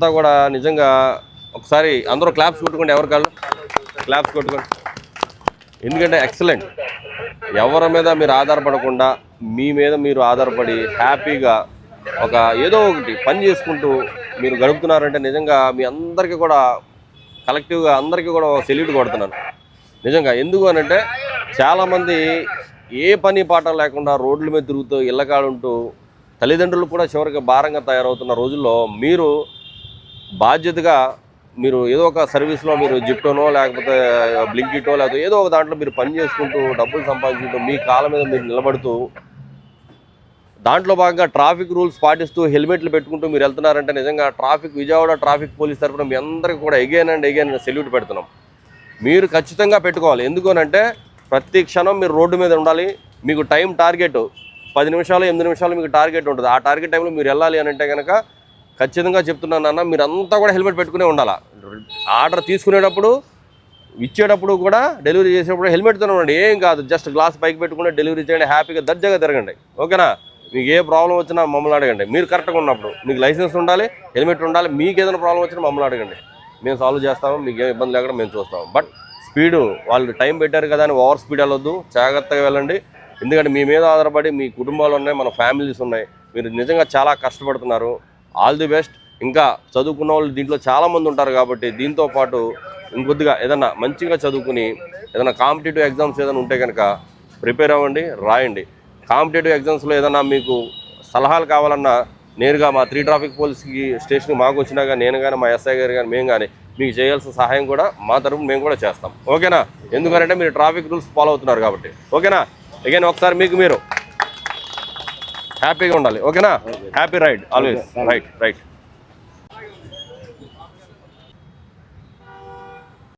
అంతా కూడా నిజంగా ఒకసారి అందరూ క్లాప్స్ కొట్టుకోండి ఎవరి కాళ్ళు? క్లాప్స్ కొట్టుకోండి. ఎందుకంటే ఎక్సలెంట్ ఎవరి మీద మీరు ఆధారపడకుండా మీ మీద మీరు ఆధారపడి హ్యాపీగా ఒక ఏదో ఒకటి పని చేసుకుంటూ మీరు గడుపుతున్నారంటే నిజంగా మీ అందరికీ కూడా కలెక్టివ్గా అందరికీ కూడా సెల్యూట్ కొడుతున్నాను. నిజంగా ఎందుకు అనంటే చాలామంది ఏ పని పాట లేకుండా రోడ్ల మీద తిరుగుతూ ఇళ్ళకాడుంటూ తల్లిదండ్రులు కూడా చివరికి భారంగా తయారవుతున్న రోజుల్లో మీరు బాధ్యతగా మీరు ఏదో ఒక సర్వీస్లో మీరు జిప్టోనో లేకపోతే బ్లింకిటో లేకపోతే ఏదో ఒక దాంట్లో మీరు పని చేసుకుంటూ డబ్బులు సంపాదించుకుంటూ మీ కాళ్ళ మీద మీరు నిలబడుతూ దాంట్లో భాగంగా ట్రాఫిక్ రూల్స్ పాటిస్తూ హెల్మెట్లు పెట్టుకుంటూ మీరు వెళ్తున్నారంటే నిజంగా ట్రాఫిక్ విజయవాడ ట్రాఫిక్ పోలీస్ తరఫున మీ అందరికీ కూడా ఎగైన్ అండ్ ఎగైన్ సెల్యూట్ పెడుతున్నాం. మీరు ఖచ్చితంగా పెట్టుకోవాలి. ఎందుకనంటే ప్రతి క్షణం మీరు రోడ్డు మీద ఉండాలి. మీకు టైం టార్గెట్ పది నిమిషాలు ఎనిమిది నిమిషాలు మీకు టార్గెట్ ఉంటుంది. ఆ టార్గెట్ టైంలో మీరు వెళ్ళాలి అని అంటే కనుక ఖచ్చితంగా చెప్తున్నాను అన్న మీరంతా కూడా హెల్మెట్ పెట్టుకునే ఉండాలి? ఆర్డర్ తీసుకునేటప్పుడు ఇచ్చేటప్పుడు కూడా డెలివరీ చేసేటప్పుడు హెల్మెట్తోనే ఉండండి. ఏం కాదు జస్ట్ గ్లాస్ పైకి పెట్టుకుని డెలివరీ చేయండి హ్యాపీగా దర్జాగా తిరగండి. ఓకేనా? మీకు ఏ ప్రాబ్లం వచ్చినా మమ్మల్ని అడగండి. మీరు కరెక్ట్గా ఉన్నప్పుడు మీకు లైసెన్స్ ఉండాలి హెల్మెట్ ఉండాలి మీకు ఏదైనా ప్రాబ్లం వచ్చినా మమ్మల్ని అడగండి. మేము సాల్వ్ చేస్తాము మీకు ఏం ఇబ్బంది లేకుండా మేము చూస్తాము. బట్ స్పీడు వాళ్ళు టైం పెట్టారు కదా అని ఓవర్ స్పీడ్ వెళ్ళొద్దు జాగ్రత్తగా వెళ్ళండి. ఎందుకంటే మీ మీద ఆధారపడి మీ కుటుంబాలు ఉన్నాయి మన ఫ్యామిలీస్ ఉన్నాయి. మీరు నిజంగా చాలా కష్టపడుతున్నారు. All the best. ఇంకా చదువుకున్న వాళ్ళు దీంట్లో చాలామంది ఉంటారు కాబట్టి దీంతో పాటు ఇంకొద్దిగా ఏదైనా మంచిగా చదువుకుని ఏదైనా కాంపిటేటివ్ ఎగ్జామ్స్ ఏదైనా ఉంటే కనుక ప్రిపేర్ అవ్వండి రాయండి. కాంపిటేటివ్ ఎగ్జామ్స్లో ఏదైనా మీకు సలహాలు కావాలన్నా నేరుగా మా త్రీ ట్రాఫిక్ పోలీస్కి స్టేషన్కి మాకు వచ్చినా కానీ నేను కానీ మా ఎస్ఐ గారు కానీ మేము కానీ మీకు చేయాల్సిన సహాయం కూడా మా తరఫున మేము కూడా చేస్తాం. ఓకేనా? ఎందుకంటే మీరు ట్రాఫిక్ రూల్స్ ఫాలో అవుతున్నారు కాబట్టి. ఓకేనా? అగైన్ ఒకసారి మీకు మీరు హ్యాపీగా ఉండాలి. ఓకేనా happy ride always right right